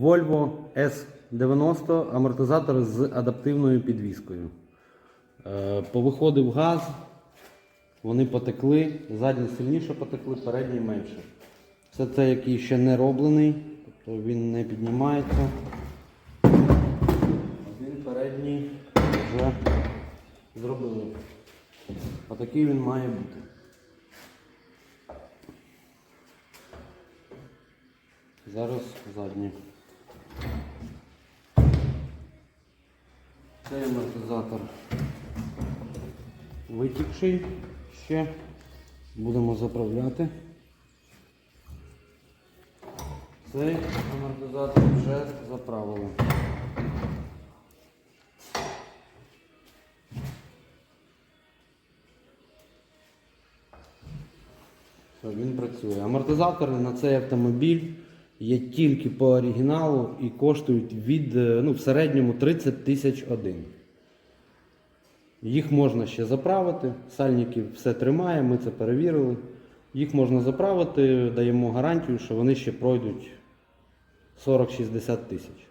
Volvo S90 амортизатор з адаптивною підвіскою. Е, Повиходив газ, вони потекли, задні сильніше потекли, передні менше. Це це, який ще не роблений, тобто він не піднімається. Один передній вже зробили. Отакий він має бути. Зараз задній. Цей амортизатор витікший ще. Будемо заправляти. Цей амортизатор вже заправили. Все, він працює. Амортизатори на цей автомобіль є тільки по оригіналу і коштують від е, ну, в середньому 30 тисяч один. Їх можна ще заправити. сальники все тримає, ми це перевірили. Їх можна заправити, даємо гарантію, що вони ще пройдуть 40-60 тисяч.